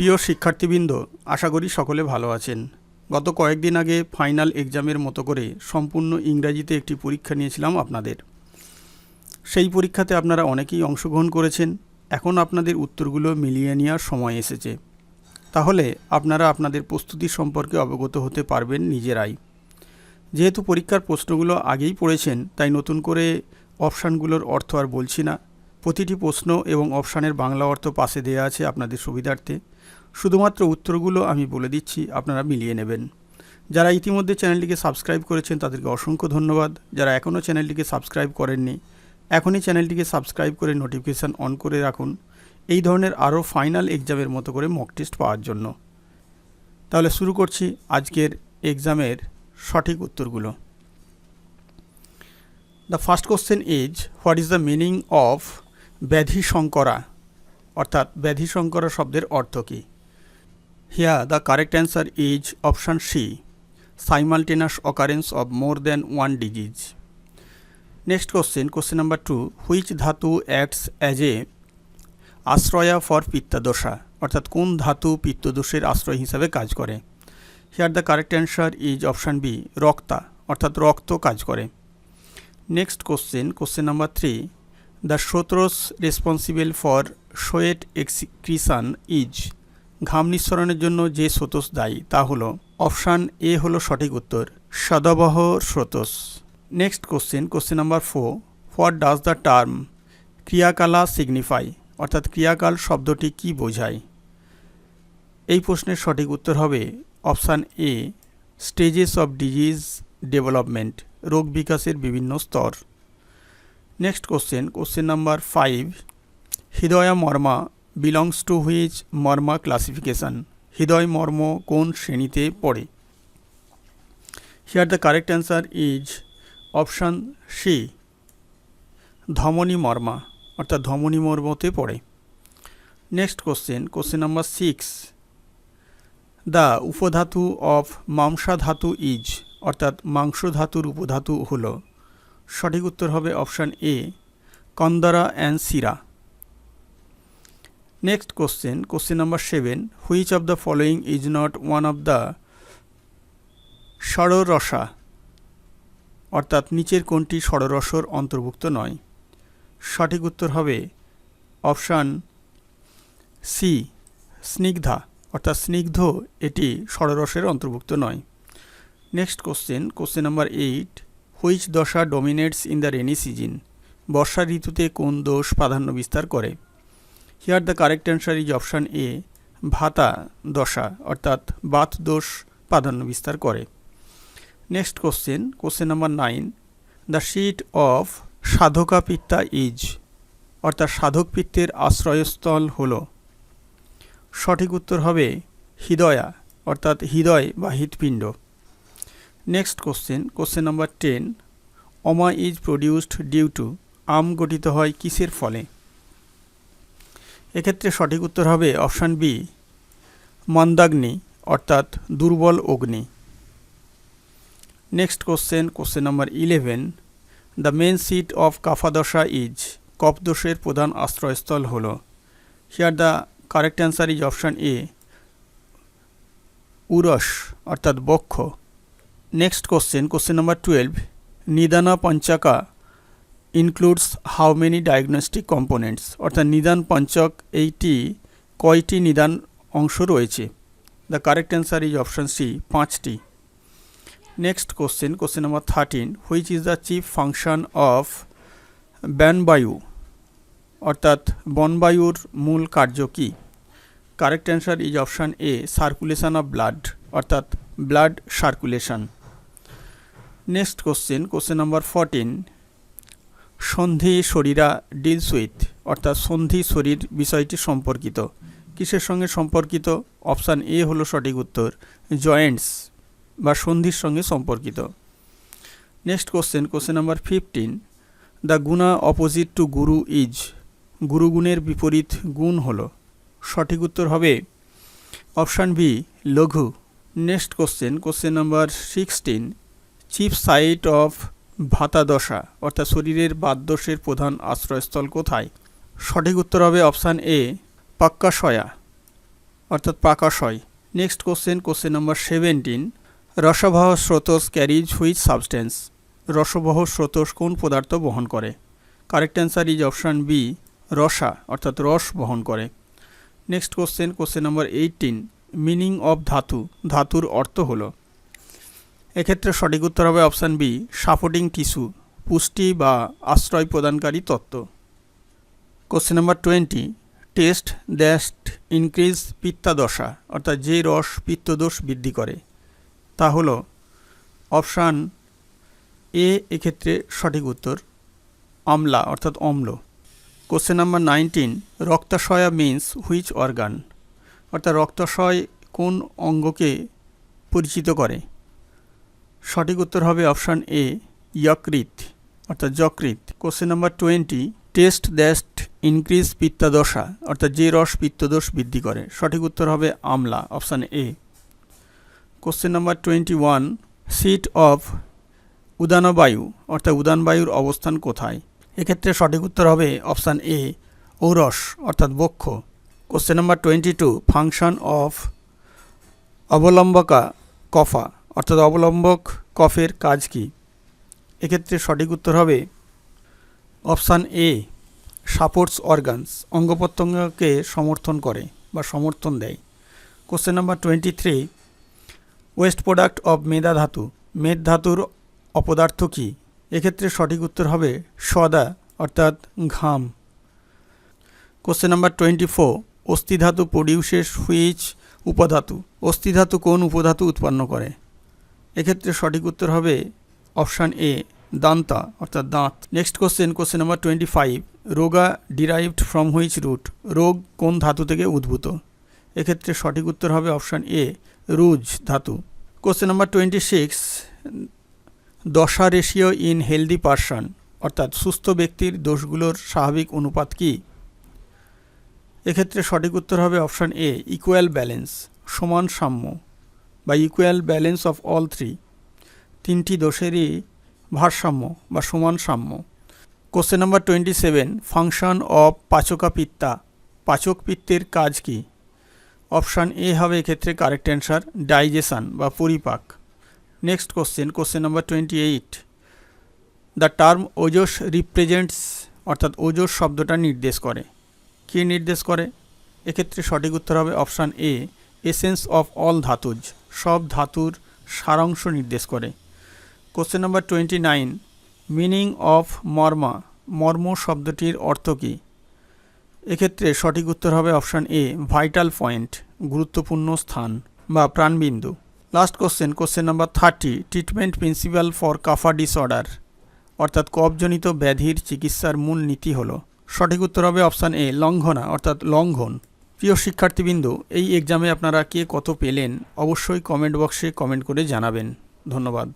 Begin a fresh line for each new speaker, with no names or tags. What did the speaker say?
প্রিয় শিক্ষার্থীবৃন্দ, আশা করি সকলে ভালো আছেন। গত কয়েকদিন আগে ফাইনাল এক্সামের মতো করে সম্পূর্ণ ইংরাজিতে একটি পরীক্ষা নিয়েছিলাম আপনাদের। সেই পরীক্ষাতে আপনারা অনেকেই অংশগ্রহণ করেছেন। এখন আপনাদের উত্তরগুলো মিলিয়ে নেওয়ার সময় এসেছে। তাহলে আপনারা আপনাদের প্রস্তুতি সম্পর্কে অবগত হতে পারবেন নিজেরাই। যেহেতু পরীক্ষার প্রশ্নগুলো আগেই পড়েছেন, তাই নতুন করে অপশানগুলোর অর্থ আর বলছি না। প্রতিটি প্রশ্ন এবং অপশানের বাংলা অর্থ পাশে দেওয়া আছে আপনাদের সুবিধার্থে। শুধুমাত্র উত্তরগুলো আমি বলে দিচ্ছি, আপনারা মিলিয়ে নেবেন। যারা ইতিমধ্যে চ্যানেলটিকে সাবস্ক্রাইব করেছেন, তাদেরকে অসংখ্য ধন্যবাদ। যারা এখনও চ্যানেলটিকে সাবস্ক্রাইব করেননি, এখনই চ্যানেলটিকে সাবস্ক্রাইব করে নোটিফিকেশান অন করে রাখুন। এই ধরনের আরও ফাইনাল এক্সামের মতো করে মক টেস্ট পাওয়ার জন্য। তাহলে শুরু করছি আজকের এক্সামের সঠিক উত্তরগুলো। The first question is, what is the meaning of ব্যাধি শঙ্করা অর্থাৎ ব্যাধি শঙ্করা শব্দের অর্থ কী? Here the correct answer is option C simultaneous occurrence of more than one disease next question question number two which ধাতু অ্যাক্টস অ্যাজ এ আশ্রয়া for পিত্তাদশা, অর্থাৎ কোন ধাতু পিত্তদোষের আশ্রয় হিসাবে কাজ করে? Here the correct answer is option B rakta, অর্থাৎ রক্ত কাজ করে। Next question question number three the সোত্রস responsible for sweat excretion is ঘাম নিঃসরণের জন্য যে স্রোতস দায়ী, তা হলো অপশান এ হলো সঠিক উত্তর, সদাবহ স্রোতস। Next question question number four what does the term kriyakala signify অর্থাৎ ক্রিয়াকাল শব্দটি কি বোঝায়? এই প্রশ্নের সঠিক উত্তর হবে option A stages of disease development রোগ বিকাশের বিভিন্ন স্তর। Next question question number five hridaya marma belongs to which marma classification হৃদয় মর্ম কোন শ্রেণীতে পড়ে? Here the correct answer is option C dhamani marma, অর্থাৎ ধমনী মর্মতে পড়ে। Next question question number six the upadhatu of mamsa dhatu is অর্থাৎ মাংস ধাতুর উপধাতু হল। সঠিক উত্তর হবে option A, kandara and sira. Next question question number seven, which of the following is not one of the shadrasa অর্থাৎ নিচের কোনটি ষড়রসর অন্তর্ভুক্ত নয়? সঠিক উত্তর হবে অপশান সি, স্নিগ্ধা। অর্থাৎ স্নিগ্ধ এটি ষড়রসের অন্তর্ভুক্ত নয়। Next question question number eight which dosha dominates in the rainy season. বর্ষা ঋতুতে কোন দোষ প্রাধান্য বিস্তার করে? Here the correct answer is option A vata dosha, অর্থাৎ বাত দোষ প্রাধান্য বিস্তার করে। Next question question number nine the seat of sadhaka pitta is অর্থাৎ সাধক পিত্তের আশ্রয়স্থল হল। সঠিক উত্তর হবে হৃদয়া, অর্থাৎ হৃদয় বা হৃৎপিণ্ড। Next question question number ten ama is produced due to আম গঠিত হয় কিসের ফলে? এক্ষেত্রে সঠিক উত্তর হবে অপশান বি মন্দাগ্নি, অর্থাৎ দুর্বল অগ্নি। Next question question number eleven the main seat of kapha dosha is কফদোষের প্রধান আশ্রয়স্থল হল। Here the correct answer is option A uras অর্থাৎ বক্ষ। Next question question number twelve nidana panchaka includes how many diagnostic components অর্থাৎ নিদান পঞ্চক এইটি কয়টি নিদান অংশ রয়েছে? The correct answer is option C পাঁচটি। Next question question number thirteen which is the chief function of ব্যানবায়ু অর্থাৎ বনবায়ুর মূল কার্য কী? Correct answer is option A circulation of blood অর্থাৎ blood circulation next question question number fourteen sandhi sharira deals with অর্থাৎ সন্ধি শরীর বিষয়টি সম্পর্কিত। কিসের সঙ্গে সম্পর্কিত? অপশান এ হলো সঠিক উত্তর জয়েন্টস বা সন্ধির সঙ্গে সম্পর্কিত। Next question question number fifteen the guna opposite to guru is গুরুগুণের বিপরীত গুণ হলো। সঠিক উত্তর হবে অপশান বি, লঘু। Next question question number sixteen chief site of vata dosha, অর্থাৎ শরীরের বাতদোষের প্রধান আশ্রয়স্থল কোথায়? সঠিক উত্তর হবে অপশান এ, পাক্কাশয়া, অর্থাৎ পাকাশয়। Next question question number seventeen. Rasavaha srotas carries which substance? রসবহ স্রোতস কোন পদার্থ বহন করে? Correct answer is option B, rasa, অর্থাৎ রস বহন করে। Next question question number eighteen. Meaning of dhatu, ধাতুর অর্থ হলো? এক্ষেত্রে সঠিক উত্তর হবে অপশান বি, সাপোর্টিং টিস্যু, পুষ্টি বা আশ্রয় প্রদানকারী তত্ত্ব। কোশ্চেন নাম্বার টোয়েন্টি, টেস্ট দ্যাস্ট ইনক্রিজ পিত্তাদশা, অর্থাৎ যে রস পিত্তদোষ বৃদ্ধি করে। তা হল অপশান এ, এক্ষেত্রে সঠিক উত্তর আমলা অর্থাৎ অম্ল। Question number nineteen raktashaya means which organ অর্থাৎ রক্তাশয় কোন অঙ্গকে পরিচিত করে? সঠিক উত্তর হবে অপশান এ যকৃত অর্থাৎ যকৃত কোশ্চেন নাম্বার টোয়েন্টি টেস্ট দ্যাস্ট ইনক্রিজ পিত্তাদশা, অর্থাৎ যে রস পিত্তদোষ বৃদ্ধি করে। সঠিক উত্তর হবে amla, option A. Question number twenty one seat of udana vayu, অর্থাৎ উদানবায়ুর অবস্থান কোথায়? এক্ষেত্রে সঠিক উত্তর হবে অপশান এ, ঔরস, অর্থাৎ বক্ষ। Question number twenty two function of avalambaka kapha অর্থাৎ অবলম্বক কফের কাজ কি? এক্ষেত্রে সঠিক উত্তর হবে অপশান এ, সাপোর্টস অর্গানস অঙ্গ প্রত্যঙ্গকে সমর্থন করে বা সমর্থন দেয়। Question number twenty three, waste product of meda dhatu, মেদ ধাতুর অপদার্থ কী? এক্ষেত্রে সঠিক উত্তর হবে সদা, অর্থাৎ ঘাম। Question number twenty four, asthi dhatu produces which upadhatu, অস্থিধাতু কোন উপধাতু উৎপন্ন করে? এক্ষেত্রে সঠিক উত্তর হবে অপশান এ, দান্তা, অর্থাৎ দাঁত। Next question question number twenty five roga derived from which root রোগ কোন ধাতু থেকে উদ্ভূত? এক্ষেত্রে সঠিক উত্তর হবে option A, ruj dhatu. Question number twenty six dosha ratio in healthy person অর্থাৎ সুস্থ ব্যক্তির দোষগুলোর স্বাভাবিক অনুপাত কী? এক্ষেত্রে সঠিক উত্তর হবে অপশান এ ইকুয়াল ব্যালেন্স সমান সাম্য। বা equal balance of all three তিনটি দোষেরই ভারসাম্য বা সমান সাম্য। Question number twenty seven function of pachaka pitta. পাচক পিত্তের কাজ কি? অপশান এ হবে এক্ষেত্রে কারেক্ট অ্যান্সার ডাইজেশন বা পরিপাক। Next question question number twenty eight the term ojas represents অর্থাৎ ওজোস শব্দটা নির্দেশ করে। কী নির্দেশ করে? এক্ষেত্রে সঠিক উত্তর হবে option A essence of all dhatus সব ধাতুর সারাংশ নির্দেশ করে। Question number twenty nine meaning of marma, মর্ম শব্দটির অর্থ কী? এক্ষেত্রে সঠিক উত্তর হবে অপশান এ ভাইটাল পয়েন্ট গুরুত্বপূর্ণ স্থান বা প্রাণবিন্দু। Last question question number thirty treatment principle for kapha disorder অর্থাৎ কফজনিত ব্যাধির চিকিৎসার মূল নীতি হলো। সঠিক উত্তর হবে অপশান এ লঙ্ঘনা, অর্থাৎ লঙ্ঘন। প্রিয় শিক্ষার্থীবৃন্দ, এই এক্সামে আপনারা কে কত পেলেন, অবশ্যই কমেন্ট বক্সে কমেন্ট করে জানাবেন। ধন্যবাদ।